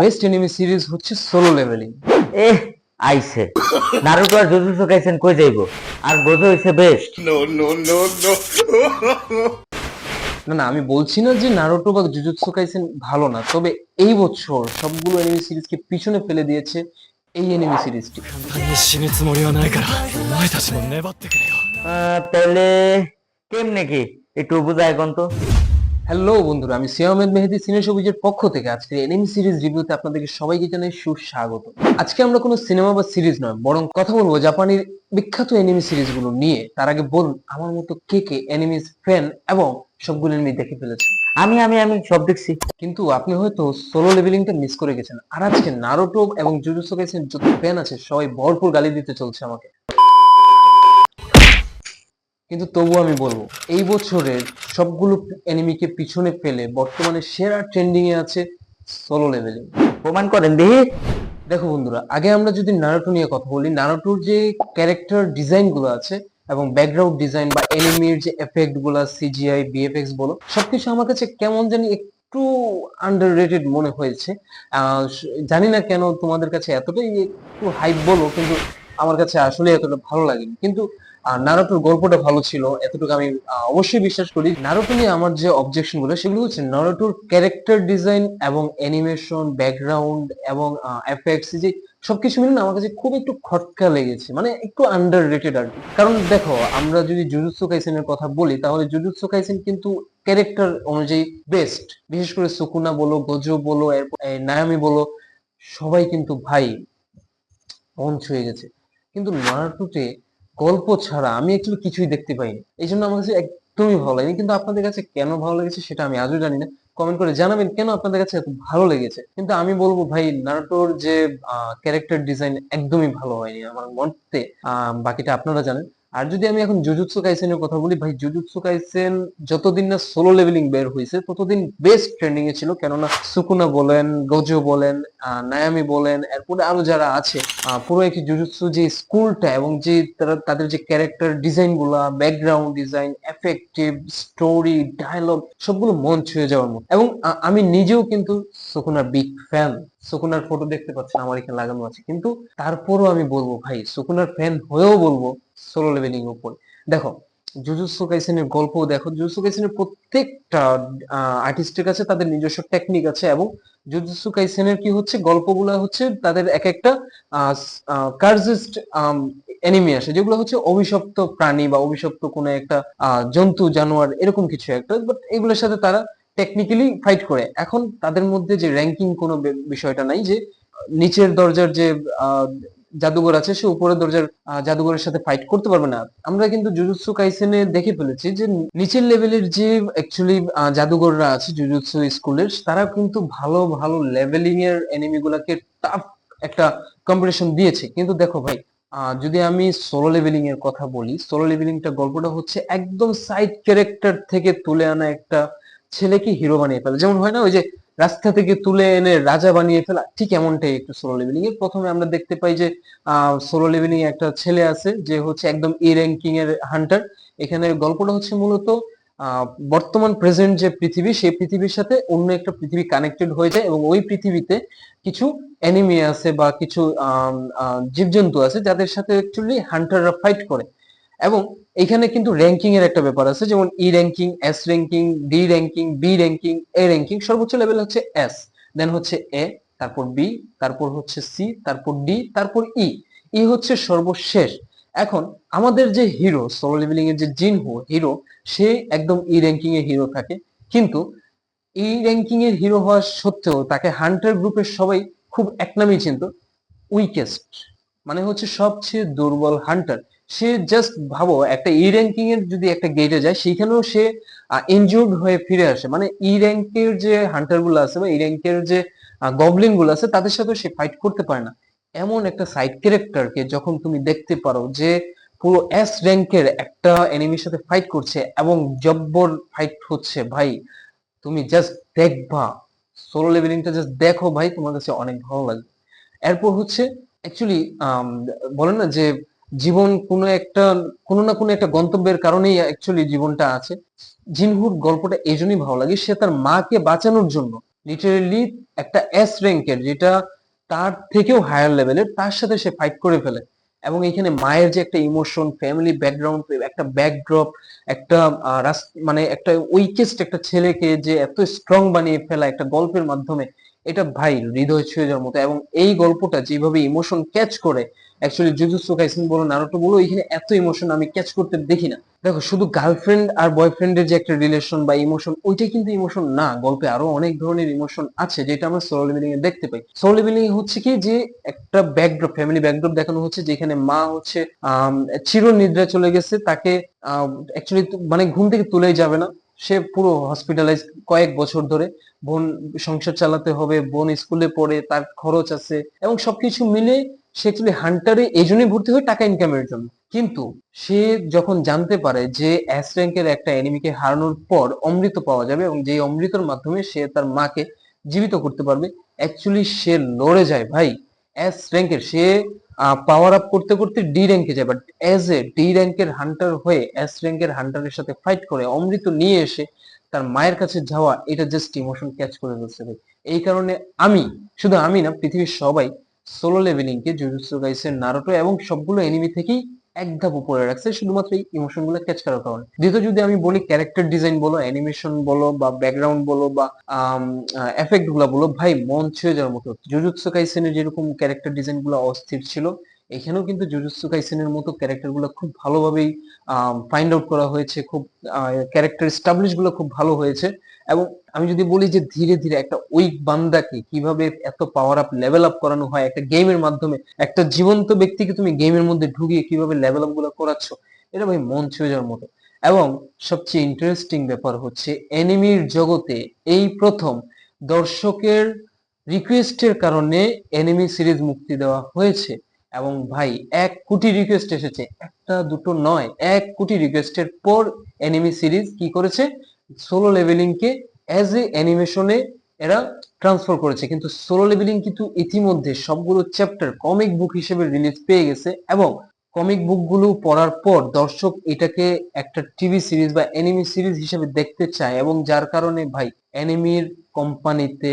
Best series হচ্ছে solo leveling এ আইছে। আর জুজুৎসু কই আর গোজো হইছে best no no no no না না আমি বলছি না যে নারুটো বা জুজুৎসু কাইসেন ভালো না তবে এই বছর সবগুলো এনিমি সিরিজকে পিছনে ফেলে দিয়েছে এই এনিমি সিরিজটি তাহলে কেমনে কি? একটু বুঝায় কোন তো। হ্যালো বন্ধুরা আমি সিয়ামেদ মেহেদি সিনে সবুজের পক্ষ থেকে আজকে এনিমি সিরিজ রিভিউতে আপনাদেরকে সবাইকে জানাই সুস্বাগত। আজকে আমরা কোনো সিনেমা বা সিরিজ নয় বরং কথা বলব জাপানের বিখ্যাত এনিমি সিরিজগুলো নিয়ে। তার আগে বলুন আমার মতো কে কে এনিমিস ফ্যান এবং সবগুলো এনিমি দেখে ফেলেছে আমি আমি আমি সব দেখছি। কিন্তু আপনি হয়তো সোলো লেভেলিংটা মিস করে গেছেন। আর আজকে নারোটো এবং জুজুৎসু কাইসেন যত ফ্যান আছে সবাই ভরপুর গালি দিতে চলছে আমাকে। কিন্তু তবু আমি বলব এই বছরের সবগুলো এনিমিকে পিছনে ফেলে বর্তমানে সেরা ট্রেন্ডিং এ আছে সোলো লেভেলিং প্রমাণ করেন দেখি। দেখো বন্ধুরা, আগে আমরা যদি নারুটো নিয়ে কথা বলি নারুটোর যে ক্যারেক্টার ডিজাইনগুলো আছে এবং ব্যাকগ্রাউন্ড ডিজাইন বা এনিমির যে এফেক্টগুলো সিজিআই বিএফএক্স বলো, সবকিছু আমার কাছে কেমন জানি একটু আন্ডার মনে হয়েছে। জানি না কেন তোমাদের কাছে এতটাই একটু হাইপ বলো, কিন্তু আমার কাছে আসলে এতটা ভালো লাগেনি। কিন্তু নারুটোর গল্পটা ভালো ছিল, এতটুকু আমি অবশ্যই বিশ্বাস করি। নারুটো নিয়ে আমার যে অবজেকশনগুলো, সেগুলো হচ্ছে নারুটোর ক্যারেক্টার ডিজাইন এবং অ্যানিমেশন ব্যাকগ্রাউন্ড এবং এফেক্টস যে সবকিছু মিলে আমার কাছে খুব একটু খটকা লেগেছে মানে একটু আন্ডার রেটেড আর কারণ দেখো, আমরা যদি জুজুৎসু কাইসেনের কথা বলি, তাহলে জুজুৎসু কাইসেন কিন্তু ক্যারেক্টার অনুযায়ী বেস্ট বিশেষ করে সুকুনা বলো গোজো বলো নায়ামি বলো, সবাই কিন্তু ভাই মন ছুঁয়ে গেছে। কিন্তু নারুটোতে গল্প ছাড়া আমি একটু কিছুই দেখতে পাইনি। এই জন্য আমার কাছে একদমই ভালো লাগেনি। কিন্তু আপনাদের কাছে কেন ভালো লেগেছে সেটা আমি আজও জানি না। কমেন্ট করে জানাবেন কেন আপনাদের কাছে এত ভালো লেগেছে। কিন্তু আমি বলব ভাই নাটোর যে ক্যারেক্টার ডিজাইন একদমই ভালো হয়নি। আমার মতে বাকিটা আপনারা জানেন। আর যদি আমি এখন জুজুৎসু কাইসেনের কথা বলি, ভাই জুজুৎসু কাইসেন যতদিন না সোলো লেভেলিং বের হয়েছে, ততদিন বেস্ট ট্রেন্ডিং এ ছিল। কেননা সুকুনা বলেন গোজো বলেন নায়ামি বলেন, এরপরে আরও যারা আছে পুরো একটি জুজুৎসু যে স্কুলটা এবং যে তারা, তাদের যে character ডিজাইনগুলা background design effective story dialogue সবগুলো মন ছুঁয়ে যাওয়ার মতো। এবং আমি নিজেও কিন্তু সুকুনার বিগ ফ্যান সুকুনার ফটো দেখতে পাচ্ছেন, আমার এখানে লাগানো আছে। কিন্তু তারপরও আমি বলব, ভাই সুকুনার ফ্যান হয়েও বলব সোলো লেভেলিং উপর দেখো জুজুৎসু কাইসেনের গল্প দেখো। জুজুৎসু কাইসেনের প্রত্যেকটা আর্টিস্টের কাছে তাদের নিজস্ব টেকনিক আছে এবং জুজুৎসু কাইসেনের কি হচ্ছে, গল্পগুলো হচ্ছে তাদের এক একটা কার্জিস্ট এনিমি আসে, যেগুলো হচ্ছে অভিশপ্ত প্রাণী বা অভিশপ্ত কোনো একটা জন্তু, জানোয়ার, এরকম কিছু একটা। বাট এগুলোর সাথে তারা টেকনিক্যালি ফাইট করে। এখন তাদের মধ্যে যে র্যাঙ্কিং কোনো বিষয়টা নাই যে, নিচের দরজার যে জাদুঘর আছে, সে উপরের দরজার জাদুঘরের সাথে ফাইট করতে পারবে না। আমরা কিন্তু জুজুৎসু কাইসেনে দেখে ফেলেছি যে নিচের লেভেলের যে অ্যাকচুয়ালি জাদুঘররা আছে জুজুৎসু স্কুলের তারা কিন্তু ভালো ভালো লেভেলিং এর এনিমি গুলাকে টাফ একটা কম্পিটিশন দিয়েছে। কিন্তু দেখো ভাই যদি আমি সোলো লেভেলিং এর কথা বলি সোলো লেভেলিংটা গল্পটা হচ্ছে একদম সাইড ক্যারেক্টার থেকে তুলে আনা একটা ছেলেকে হিরো বানিয়ে ফেলে। যেমন হয় না, ওই যে রাস্তা থেকে তুলে এনে রাজা বানিয়ে ফেলা, ঠিক এমনটাই একটু সোলো লেভেলিং এর প্রথমে আমরা দেখতে পাই যে সোলো লেভেলিং এ একটা ছেলে আছে যে হচ্ছে একদম ই র্যাঙ্কিং এর হান্টার এখানে গল্পটা হচ্ছে মূলত বর্তমান প্রেজেন্ট যে পৃথিবী, সেই পৃথিবীর সাথে অন্য একটা পৃথিবী কানেক্টেড হয়ে যায় এবং ওই পৃথিবীতে কিছু এনিমি আছে বা কিছু জীবজন্তু আছে যাদের সাথে অ্যাকচুয়ালি হান্টাররা ফাইট করে। এবং এখানে কিন্তু র্যাঙ্কিং এর একটা ব্যাপার আছে, যেমন E ranking S ranking D ranking B ranking A ranking সর্বোচ্চ লেভেল হচ্ছে এস দেন হচ্ছে এ তারপর বি তারপর হচ্ছে সি তারপর ডি তারপর ই ই হচ্ছে সর্বশেষ। এখন আমাদের যে হিরো সোলো লেভেলিং এর যে জিনহু হিরো সে একদম ই র্যাঙ্কিং এর হিরো থাকে, কিন্তু এই র্যাঙ্কিং এর হিরো হওয়া সত্ত্বেও তাকে হান্টার গ্রুপের সবাই খুব একনামেই চিনত উইকেস্ট মানে হচ্ছে সবচেয়ে দুর্বল হান্টার সে জাস্ট ভাবো, একটা ই র্যাঙ্কিং এর যদি একটা গেটে যায়, সেখানেও সে ইনজুর্ড হয়ে ফিরে আসে। মানে ই র্যাঙ্কের যে হান্টারগুলো আছে বা ই র্যাঙ্কের যে গবলিনগুলো আছে, তাদের সাথে সে ফাইট করতে পারে না। এমন একটা সাইড ক্যারেক্টারকে যখন তুমি দেখতে পারো যে, পুরো এস র্যাঙ্কের একটা এনিমির সাথে ফাইট করছে এবং জব্বর ফাইট হচ্ছে, ভাই, তুমি জাস্ট দেখবা। সোলো লেভেলিংটা জাস্ট দেখো, ভাই, তোমার কাছে অনেক ভালো লাগবে। এরপর হচ্ছে অ্যাকচুয়ালি বলে না যে জীবন কোনো একটা, কোনো না কোনো একটা গন্তব্যের কারণেই অ্যাকচুয়ালি জীবনটা আছে। জিনহুর গল্পটা এই জন্যই ভালো লাগে, সে তার মাকে বাঁচানোর জন্য লিটারেলি একটা এস র্যাঙ্কের যেটা তার থেকেও হায়ার লেভেলের তার সাথে সে ফাইট করে ফেলে। এবং এখানে মায়ের যে একটা ইমোশন ফ্যামিলি ব্যাকগ্রাউন্ড একটা ব্যাকড্রপ একটা মানে একটা উইকেস্ট একটা ছেলেকে যে এত স্ট্রং বানিয়ে ফেলা একটা গল্পের মাধ্যমে এটা ভাই হৃদয় ছুঁয়ে যাওয়ার মতো। এবং এই গল্পটা যেভাবে ইমোশন ক্যাচ করে অ্যাকচুয়ালি জুজুৎসু কাইসেন বলো নারুটো বলো, এখানে এত ইমোশন আমি ক্যাচ করতে দেখি না। দেখো, শুধু গার্লফ্রেন্ড আর বয়ফ্রেন্ডের যে একটা রিলেশন বা ইমোশন ওইটাই কিন্তু ইমোশন না। গল্পে আরও অনেক ধরনের ইমোশন আছে, যেটা আমরা সোলো লেভেলিং এ দেখতে পাই। সোলো লেভেলিং হচ্ছে কি যে, একটা ব্যাকড্রপ ফ্যামিলি ব্যাকড্রপ দেখানো হচ্ছে, যেখানে মা হচ্ছে চির নিদ্রা চলে গেছে, তাকে অ্যাকচুয়ালি মানে ঘুম থেকে তুলেই যাবে না। সে পুরো হসপিটালাইজ কয়েক বছর ধরে। বোন সংসার চালাতে হবে, বোন স্কুলে পড়ে, তার খরচ আছে এবং সবকিছু মিলে সে হান্টারে এই জন্যই ভর্তি হয় টাকা ইনকামের জন্য। কিন্তু সে যখন জানতে পারে যে এস র্যাঙ্কের একটা এনিমিকে হারানোর পর অমৃত পাওয়া যাবে এবং যে অমৃতর মাধ্যমে সে তার মাকে জীবিত করতে পারবে অ্যাকচুয়ালি সে লড়ে যায়। ভাই এস র্যাঙ্কের সে পাওয়ার আপ করতে করতে ডি র্যাঙ্কে যায়। বাট এজ এ ডি র্যাঙ্কের হান্টার হয়ে এস র্যাঙ্কের হান্টারের সাথে ফাইট করে, অমৃত নিয়ে এসে তার মায়ের কাছে যাওয়া, এটা জাস্ট ইমোশন ক্যাচ করে ফেলছে ভাই। এই কারণে আমি, শুধু আমি না, পৃথিবীর সবাই সোলো লেভেলিং কে জুজুৎসু গাইসের নারুটো এবং সবগুলো এনিমি থেকেই এক ধাপ উপরে রাখছে, শুধুমাত্র এই ইমোশনগুলো ক্যাচ করার কারণে। দ্বিতীয় যদি আমি বলি ক্যারেক্টার ডিজাইন বলো অ্যানিমেশন বলো, বা ব্যাকগ্রাউন্ড বলো, বা এফেক্টগুলা বলো, ভাই মন ছুঁয়ে যাওয়ার মতো। জুজুৎসু কাইসেনের যেরকম ক্যারেক্টার ডিজাইনগুলো অস্থির ছিল এখানেও কিন্তু জুজুৎসু কাইসেনের মতো ক্যারেক্টারগুলো খুব ভালোভাবেই ফাইন্ড আউট করা হয়েছে, খুব ক্যারেক্টার স্টাবলিশগুলো খুব ভালো হয়েছে। এবং আমি যদি বলি যে ধীরে ধীরে একটা উইক বান্দাকে কীভাবে এত পাওয়ার আপ লেভেল আপ করানো হয়, একটা গেমের মাধ্যমে, একটা জীবন্ত ব্যক্তিকে তুমি গেমের মধ্যে ঢুকিয়ে কীভাবে লেভেল আপগুলো করাচ্ছ, এটা ভাই মন ছুঁয়ে যাওয়ার মতো। এবং সবচেয়ে ইন্টারেস্টিং ব্যাপার হচ্ছে এনিমির জগতে এই প্রথম দর্শকের রিকোয়েস্টের কারণে এনিমি সিরিজ মুক্তি দেওয়া হয়েছে। এবং ভাই, এক কোটি রিকোয়েস্ট এসেছে। একটা, দুটো নয়। এক কোটি রিকোয়েস্টের পর এনিমি সিরিজ কি করেছে? Solo Leveling K as a অ্যানিমেশনে এরা ট্রান্সফার করেছে। কিন্তু সোলো লেভেলিং কিন্তু ইতিমধ্যে সবগুলো চ্যাপ্টার কমিক বুক হিসেবে রিলিজ পেয়ে গেছে এবং কমিক বুকগুলো পড়ার পর দর্শক এটাকে একটা টিভি সিরিজ বা অ্যানিমি সিরিজ হিসেবে দেখতে চায় এবং যার কারণে ভাই অ্যানিমির কোম্পানিতে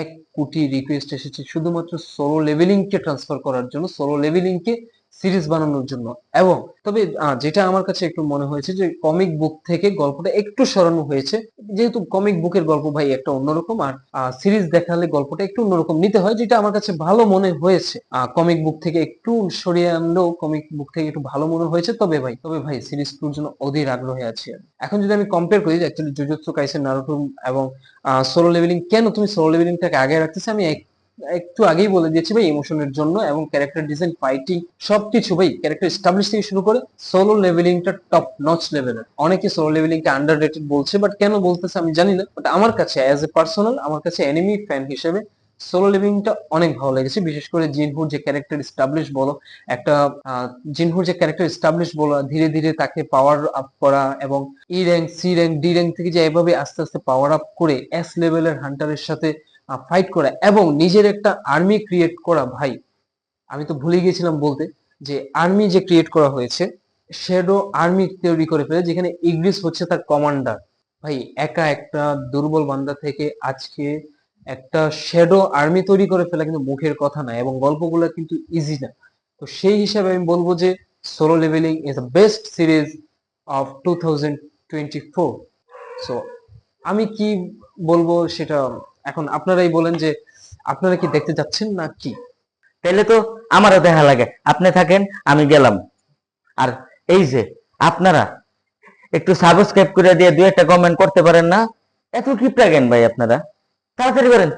এক কোটি রিকোয়েস্ট এসেছে। শুধুমাত্র সোলো লেভেলিং কে ট্রান্সফার করার জন্য সোলো লেভেলিং কে সিরিজ বানানোর জন্য। এবং তবে যেটা আমার কাছে একটু মনে হয়েছে যে কমিক বুক থেকে গল্পটা একটু সরানো হয়েছে। যেহেতু কমিক বুকের গল্প ভাই একটা অন্যরকম, আর সিরিজ দেখালে গল্পটা একটু অন্যরকম নিতে হয়, যেটা আমার কাছে ভালো মনে হয়েছে। কমিক বুক থেকে একটু সরিয়ে আনলেও কমিক বুক থেকে একটু ভালো মনে হয়েছে। তবে ভাই তবে ভাই, সিরিজ টুর জন্য অধীর আগ্রহে আছি এখন যদি আমি কম্পেয়ার করি অ্যাকচুয়ালি জুজুৎসু কাইসেন নারুটো এবং সোলো লেভেলিং কেন তুমি সোলো লেভেলিংটাকে আগে রাখতেছে? আমি এক- একটু আগেই বলে দিয়েছি ভাই ইমোশনের জন্য এবং ক্যারেক্টার ডিজাইন ফাইটিং সবকিছু ভাই ক্যারেক্টার এস্টাবলিশ থেকে শুরু করে সোলো লেভেলিংটা টপ নচ লেভেলের অনেকে সোলো লেভেলিংকে আন্ডার রেটেড বলছে বাট কেন বলতেছে আমি জানি না। বাট আমার কাছে অ্যাজ এ পার্সোনাল আমার কাছে এনিমি ফ্যান হিসেবে সোলো লিভিংটা অনেক ভালো লেগেছে। বিশেষ করে জিনহুর যে ক্যারেক্টার এস্টাবলিশ বলো, একটা জিনহুর যে ক্যারেক্টার এস্টাবলিশ বলো, ধীরে ধীরে তাকে পাওয়ার আপ করা এবং E rank C rank D rank থেকে যে এভাবে আস্তে আস্তে পাওয়ার আপ করে এস লেভেলের হান্টারের সাথে ফাইট করা এবং নিজের একটা আর্মি ক্রিয়েট করা ভাই। আমি তো ভুলে গিয়েছিলাম বলতে যে আর্মি যে ক্রিয়েট করা হয়েছে শ্যাডো আর্মি তৈরি করে ফেলে, যেখানে ইংলিশ হচ্ছে তার কমান্ডার ভাই, একা একটা দুর্বল বান্দা থেকে আজকে একটা শ্যাডো আর্মি তৈরি করে ফেলা কিন্তু মুখের কথা না এবং গল্পগুলো কিন্তু ইজি না। তো সেই হিসাবে আমি বলব যে Solo Leveling is the best series of two thousand twenty four so আমি কি বলব সেটা এখন আপনারাই বলেন যে আপনারা কি দেখতে যাচ্ছেন না কি? তাহলে তো আমারও দেখা লাগে। আপনি থাকেন, আমি গেলাম। আর এই যে আপনারা, একটু সাবস্ক্রাইব করে দিয়ে দুই একটা কমেন্ট করতে পারেন না? এত কিপটা কেন ভাই আপনারা? তাড়াতাড়ি করেন।